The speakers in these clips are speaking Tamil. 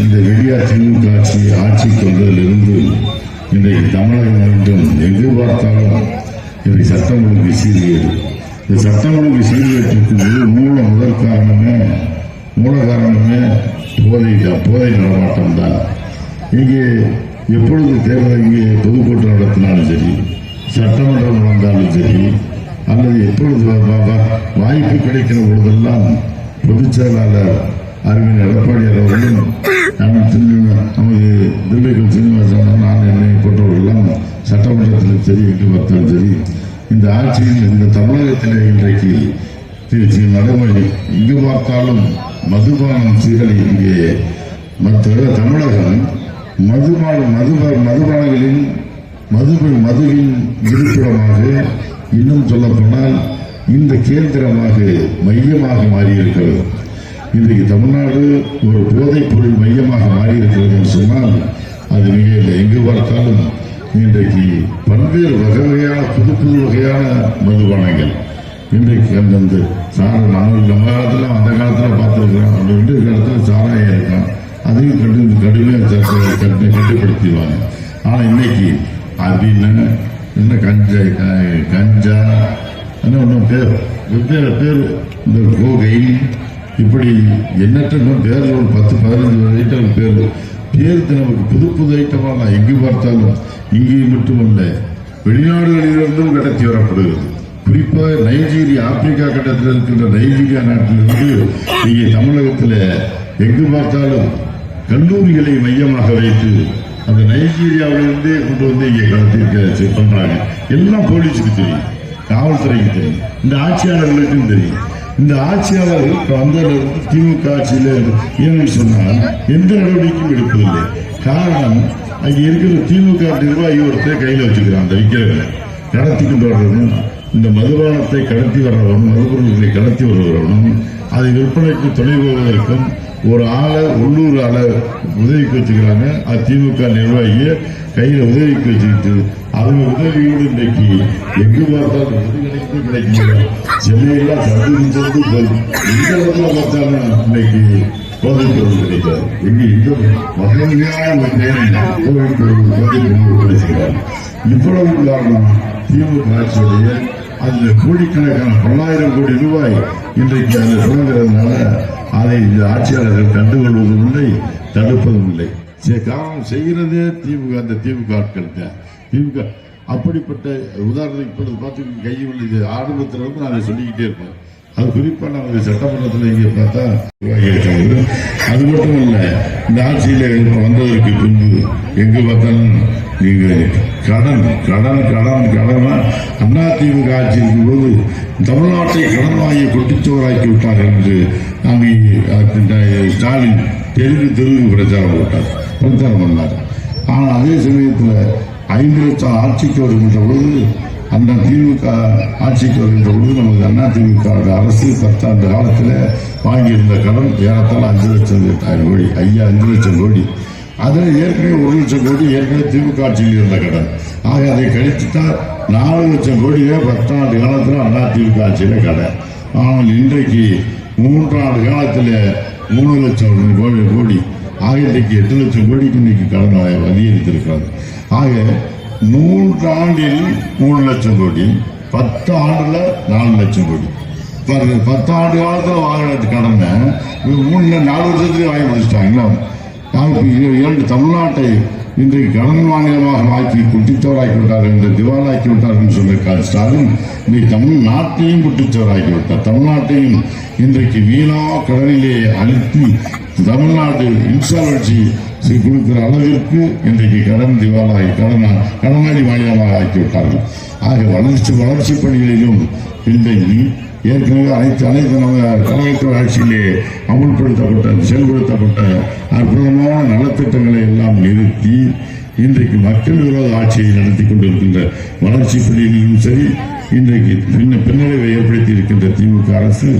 இந்த வெடியா திமுக ஆட்சி ஆட்சிக்கு வந்ததிலிருந்து இன்றைக்கு தமிழகம் வேண்டும் எங்கு பார்த்தாலும் இன்றைக்கு சட்டம் ஒழுங்கு சீர்கேடு. இந்த சட்டம் ஒழுங்கு சீர்கேட்டிற்கு மூல முதல் காரணமே மூல காரணமே போதை போதை நடமாட்டம் தான். இங்கே எப்பொழுது தேர்தல் இங்கே பொதுக்கூட்டம் நடத்தினாலும் சரி சட்டமன்றம் நடந்தாலும் சரி அல்லது எப்பொழுது வாய்ப்பு கிடைக்கிற பொழுதெல்லாம் பொதுச் செயலாளர் அறிஞர் எடப்பாடி அவர்களும் அண்ணன் நமது திண்டுக்கல் சீனிவாசன் நான் என்னை போன்றவர்களெல்லாம் சட்டமன்றத்தில் சரி என்று பார்த்தாலும் சரி இந்த ஆட்சியில் இந்த தமிழகத்தில் இன்றைக்கு திருச்சி நடைமுறை இங்கு பார்த்தாலும் மதுபானம் சீரழி இங்கே. மற்ற தமிழகம் மதுபான மதுப மதுபானங்களின் மது மதுவின் இருப்பிடமாக இன்னும் சொல்லப்போனால் இந்த கேந்திரமாக மையமாக மாறியிருக்கிறது. இன்றைக்கு தமிழ்நாடு ஒரு போதைப் பொருள் மையமாக மாறியிருக்கிறது என்று சொன்னால் அது மிக இல்லை. எங்கு பார்த்தாலும் இன்றைக்கு பல்வேறு வகை வகையான புது புது வகையான மதுபானங்கள். இன்றைக்கு அந்தந்த சார நம்ம நம்ம காலத்தில் அந்த காலத்தில் பார்த்துருக்கிறோம். அந்த ரெண்டு இடத்துல சாராயம் இருக்கான். அதையும் கண்டு கடுமையாக கட்டுப்படுத்திடுவாங்க. ஆனால் இன்னைக்கு அப்படின்னு என்ன கஞ்சா க- கஞ்சா என்ன ஒன்றும் பேர் வெவ்வேறு பேர் இந்த கோகை இப்படி எண்ணற்ற இன்னும் பேர் ஒரு பத்து பதினஞ்சு ஐட்டம் பேர் பேருக்கு நமக்கு புது புது ஐட்டமாக நான் எங்கு பார்த்தாலும் இங்கேயும் மட்டுமல்ல வெளிநாடுகளிலிருந்தும் கடத்தி வரப்படுகிறது. குறிப்பாக நைஜீரியா ஆப்பிரிக்கா கட்டத்தில் இருக்கின்ற நைஜீரியா நாட்டிலிருந்து இங்கே தமிழகத்தில் எங்கு பார்த்தாலும் கல்லூரிகளை மையமாக வைத்து அந்த நைஜீரியாவிலிருந்தே கொண்டு வந்து இங்கே கடத்திருக்க பண்ணுறாங்க எல்லாம் போலீஸுக்கு தெரியும் காவல்துறைக்கு தெரியும் இந்த ஆட்சியாளர்களுக்கும் தெரியும். இந்த ஆட்சியாளர்கள் அந்த திமுக ஆட்சியில் ஏன்னு சொன்னால் எந்த நடவடிக்கையும் எடுப்பதில்லை. காரணம் அங்கே இருக்கிற திமுக நிர்வாகி ஒருத்தர் கையில் வச்சுக்கிறான் அந்த விற்கிறவங்க கடத்தி கொண்டு வர்றவனும் இந்த மதுபானத்தை கடத்தி வர்றவனும் மதுபொருள்களை கடத்தி வருகிறவனும் அதை விற்பனைக்கு துணை போவதற்கும் ஒரு ஆளை உள்ளூர் ஆளை உதவிக்கு வச்சுக்கிறாங்க. அது திமுக நிர்வாகியை கையில் உதவிக்கு வச்சுக்கிட்டு அவங்க உதவியோடு இன்றைக்கு எங்கு பார்த்தாலும் ஒருங்கிணைப்பு கிடைக்கிறது கிடைக்கல சென்னையெல்லாம் சந்து சந்து எந்த இடத்துல பார்த்தாலும் இன்னைக்கு போதைப் கிடைக்காது. எங்க இந்த வகையான போதைப் பொருள் கிடைக்கிறார் இவ்வளவு காரணம் திமுக ஆட்சியுடைய அந்த கோடிக்கணக்கான பல்லாயிரம் கோடி ரூபாய் இன்றைக்கு அது சுரங்கிறதுனால அதை இந்த ஆட்சியாளர்கள் கண்டுகொள்வதும் இல்லை தடுப்பதும் இல்லை. சரி, காரணம் செய்கிறதே திமுக அந்த திமுக ஆட்கள் தான் திமுக அப்படிப்பட்ட உதாரணத்துக்கு இப்பொழுது பார்த்து கையில் இது ஆரம்பத்தில் இருந்து நான் அதை சொல்லிக்கிட்டே இருப்பேன். அது குறிப்பாக நமது சட்டமன்றத்தில் இங்கே பார்த்தா இருக்கிறது அது மட்டும் இல்லை இந்த ஆட்சியில் வந்ததற்கு பின்பு எங்கு பார்த்தாலும் நீங்க கடன் கடன் கடன் கடன் அண்ணா ஆட்சி இருக்கும்போது தமிழ்நாட்டை கடன் வாங்கி குட்டிச்சோராக்கி விட்டார் என்று அங்கே ஸ்டாலின் தெலுங்கு தெலுங்கு பிரச்சாரம் போட்டார் பிரச்சாரம் பண்ணார். ஆனால் அதே சமயத்தில் ஐந்து லட்சம் ஆட்சிக்கு வருகின்ற பொழுது அந்த திமுக ஆட்சிக்கு வருகின்ற பொழுது நமது அண்ணா திமுக அரசு பத்தாண்டு காலத்தில் வாங்கியிருந்த கடன் ஏறத்தாழ அஞ்சு லட்சம் கோடி ஐயா அஞ்சு லட்சம் கோடி. அதில் ஏற்கனவே ஒரு லட்சம் கோடி ஏற்கனவே திமுக ஆட்சியில் இருந்த கடன். ஆக அதை கழித்துட்டால் நாலு லட்சம் கோடியே பத்தாண்டு காலத்தில் அண்ணா திமுக ஆட்சியில் கடன். ஆனால் இன்றைக்கு மூன்றாண்டு காலத்தில் மூணு லட்சம் கோடி கோடி. ஆக இன்றைக்கு எட்டு லட்சம் கோடிக்கு இன்னைக்கு கடன் அதிகரித்திருக்கிறது ஆக மூன்றாண்டில் மூணு லட்சம் கோடி பத்து ஆண்டில் நாலு லட்சம் கோடி. பாருங்க பத்து ஆண்டு காலத்தில் வாங்கின கடனை மூணு நாலு வருஷத்துலேயே வாங்கி முடிச்சிட்டாங்களா? இரண்டு தமிழ்நாட்டை இன்றைக்கு கடன் மாநிலமாக ஆக்கி குட்டிச்சோராக்கி விட்டார்கள் என்று திவாலாக்கி விட்டார்கள் என்று சொல்லியிருக்கார் ஸ்டாலின். இன்றைக்கு தமிழ்நாட்டையும் குட்டிச்சோராக்கி விட்டார். தமிழ்நாட்டையும் இன்றைக்கு வீணா கடனிலே அழுத்தி தமிழ்நாடு இன்சாலன்சி கொடுக்கிற அளவிற்கு இன்றைக்கு கடன் திவாலாகி கடன் கடனாளி மாநிலமாக ஆக்கிவிட்டார்கள். ஆக வளர்ச்சி வளர்ச்சி பணிகளிலும் பின்தங்கி ஏற்கனவே அனைத்து அனைத்து நம்ம கழகத்துறை ஆட்சியிலே அமுல்படுத்தப்பட்ட செயல்படுத்தப்பட்ட அற்புதமான நலத்திட்டங்களை எல்லாம் நிறுத்தி இன்றைக்கு மக்கள் விரோத ஆட்சியை நடத்தி கொண்டிருக்கின்ற வளர்ச்சி பணிகளிலும் சரி இன்றைக்கு பின்ன பின்னடைவை ஏற்படுத்தி இருக்கின்ற திமுக அரசு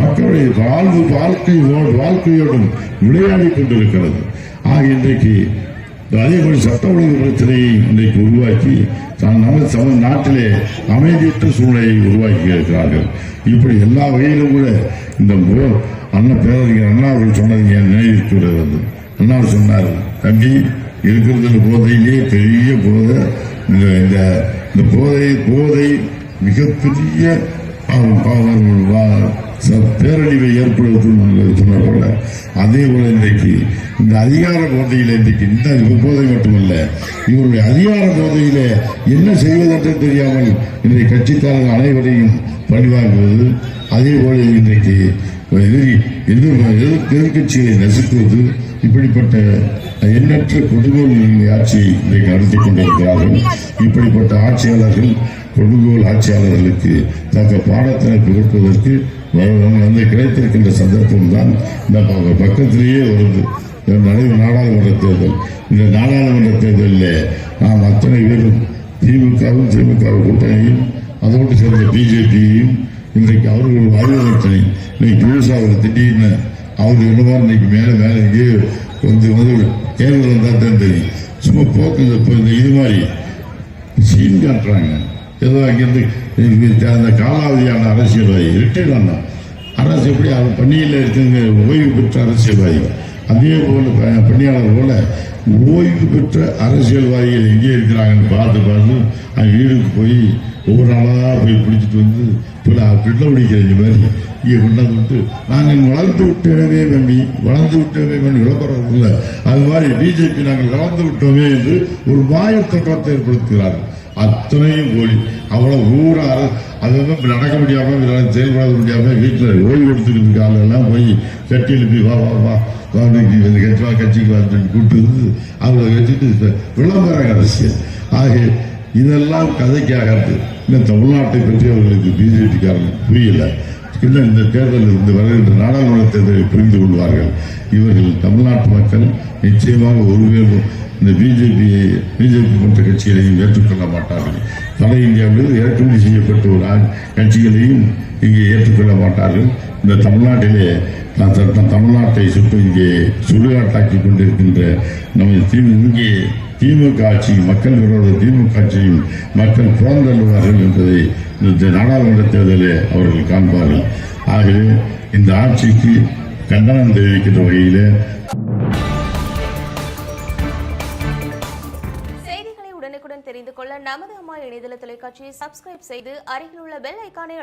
மக்களுடைய வாழ்வு வாழ்க்கையோடு வாழ்க்கையோடும் விளையாடி கொண்டிருக்கிறது. ஆக இன்றைக்கு அதேபோல் சட்ட ஒழுங்கு பிரச்சனையை இன்றைக்கு உருவாக்கி நமது சம நாட்டிலே அமைதியற்ற சூழ்நிலையை உருவாக்கி இருக்கிறார்கள். இப்படி எல்லா வகையிலும் கூட இந்த அண்ணன் பேரறிஞர் அண்ணா அவர்கள் சொன்னது என் நினைவிற்கு வருகிறது அண்ணா சொன்னார் தம்பி இருக்கிறது போதையிலே பெரிய போதை. இந்த இந்த இந்த போதை போதை மிகப்பெரிய பேரழிவை பாவம், நாங்கள் ச- பேரழிவை சொன்னார்கள். அதே போல இன்றைக்கு இந்த அதிகார போதையில் இன்றைக்கு இந்த போதை மட்டுமல்ல இவருடைய அதிகார போதையில் என்ன செய்வதென்று தெரியாமல் இன்றைய கட்சிக்காரர்கள் அனைவரையும் பழிவாங்குவது. அதே போல இன்றைக்கு எதிர்கட்சியை நசுக்குவது இப்படிப்பட்ட எண்ணற்ற கொடுங்கோல் ஆட்சியை இன்றைக்கு நடத்தி கொண்டிருக்கிறார்கள். இப்படிப்பட்ட ஆட்சியாளர்கள் கொடுங்கோல் ஆட்சியாளர்களுக்கு தக்க பாடத்தினை புகட்டுவதற்கு வந்து கிடைத்திருக்கின்ற சந்தர்ப்பம் தான் இந்த பக்கத்திலேயே வருது நடைபெறும் நாடாளுமன்ற தேர்தல். இந்த நாடாளுமன்ற தேர்தலில் நாம் அத்தனை பேரும் திமுகவும் திமுக கூட்டணியும் அதோடு சேர்ந்த பிஜேபியையும் இன்றைக்கு அவர்கள் வாழ்வதற்கு இன்னைக்கு புதுசா அவர் திடீர்னு அவர்கள் என்னவா இன்னைக்கு மேலே மேலே எங்கேயோ வந்து வந்து தேர்தல் வந்தால் தான் தெரியும். சும்மா போக்குங்க இப்போ இந்த இது மாதிரி சீன் காட்டுறாங்க. ஏதோ அங்கேருந்து அந்த காலாவதியான அரசியல்வாதி ரிட்டையர் ஆனால் அரசு எப்படி அவர் பணியில் இருக்குங்க? ஓய்வு பெற்ற அரசியல்வாதி. அதே போல ப- பணியாளர் போல ஓய்வு பெற்ற அரசியல்வாதிகள் எங்கே இருக்கிறாங்கன்னு பார்த்து பார்த்து அவங்க வீடுக்கு போய் ஒவ்வொரு நாளாக போய் பிடிச்சிட்டு வந்து பிள்ளை பிள்ளை பிடிக்கிற மாதிரி இங்கே கொண்டாந்து விட்டு நாங்கள் வளர்ந்து விட்டவே தம்பி வளர்ந்து விட்டவே என்று விளம்பரம் இல்லை அது மாதிரி பிஜேபி நாங்கள் வளர்ந்து விட்டோமே என்று ஒரு மாயத்தோற்றத்தை ஏற்படுத்துகிறார்கள். அத்தனையும் போலி அவ்வளோ ஊரா அதெல்லாம் நடக்க முடியாமல் செயல்பட முடியாமல் வீட்டில் ஓய்வு எடுத்துக்கிட்டு ஆளெல்லாம் போய் கட்டியில் போய் வா வா வா வா இன்னைக்கு கட்சி வா கட்சிக்கு வந்து கூப்பிட்டு அவங்கள அவங்களை வச்சுட்டு இப்ப விளம்பர அரசியல். ஆகிய இதெல்லாம் கதைக்காக இந்த தமிழ்நாட்டை பற்றி அவர்களுக்கு பிஜேபிக்காரர்கள் புரியல. இன்னும் இந்த தேர்தலில் இருந்து வருகின்ற நாடாளுமன்ற தேர்தலை புரிந்து கொள்வார்கள். இவர்கள் தமிழ்நாட்டு மக்கள் நிச்சயமாக ஒருவேளும் இந்த பிஜேபி பிஜேபி போன்ற கட்சிகளையும் ஏற்றுக்கொள்ள மாட்டார்கள். வட இந்தியாவில் இறக்குமதி செய்யப்பட்ட ஒரு கட்சிகளையும் இங்கே ஏற்றுக்கொள்ள மாட்டார்கள். இந்த தமிழ்நாட்டிலே நான் தமிழ்நாட்டை சுற்றி இங்கே சுடுகாட்டாக்கி கொண்டிருக்கின்ற நம்ம திமு இங்கே திமுக ஆட்சி மக்கள் விரோத திமுக ஆட்சியும் மக்கள் புறந்தள்ளுவார்கள் என்பதை இந்த நாடாளுமன்ற தேர்தலில் அவர்கள் காண்பார்கள். ஆகவே இந்த ஆட்சிக்கு கண்டனம் தெரிவிக்கின்ற வகையில் செய்திகளை உடனுக்குடன் தெரிந்து கொள்ள நமது அம்மா இணையதள தொலைக்காட்சியை சப்ஸ்கிரைப் செய்து அருகில் உள்ள பெல் ஐக்கானை